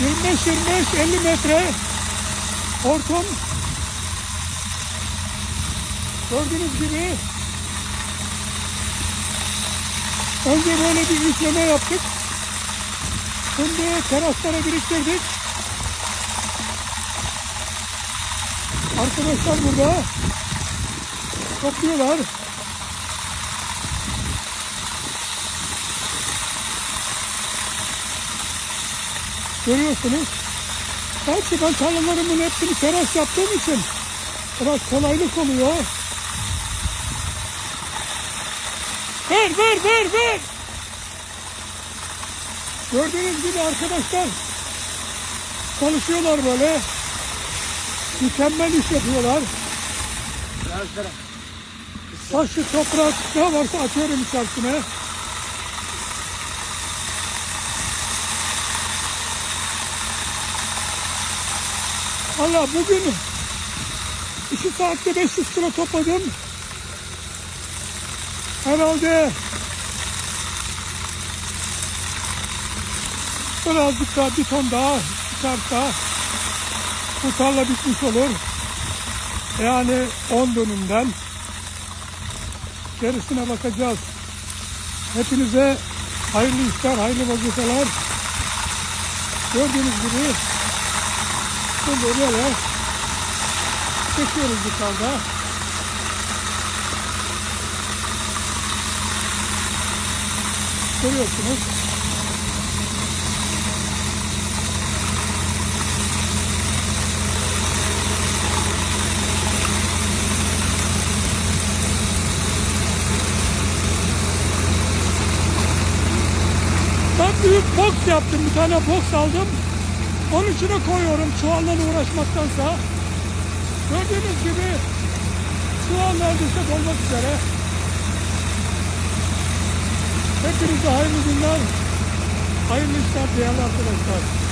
25-25 50 metre hortum gördüğünüz gibi önce böyle bir üfleme yaptık. Şimdi teraslara biriktirdik. Arkadaşlar burada topluyorlar. Görüyorsunuz. Belki ben tarlalarımın hepsini teras yaptığım için biraz kolaylık oluyor. Ver ver ver ver. Gördüğünüz gibi arkadaşlar çalışıyorlar böyle. Mükemmel iş yapıyorlar. Taşı, toprak ne varsa atıyorum içerisine. Valla bugün iki saatte 500 kilo topladım. Herhalde birazcık daha bir ton daha çıkarsa bu tarla bitmiş olur. Yani 10 dönümden gerisine bakacağız. Hepinize hayırlı işler, hayırlı vazifeler. Gördüğünüz gibi bu böyle çekiyoruz yukarıda. Görüyorsunuz. Ben büyük box yaptım. Bir tane box aldım. Onun içine koyuyorum çuvalla uğraşmaktansa. Gördüğünüz gibi çuval neredeyse dolmak üzere. Hepinize hayırlı günler, hayırlı işler değerli arkadaşlar.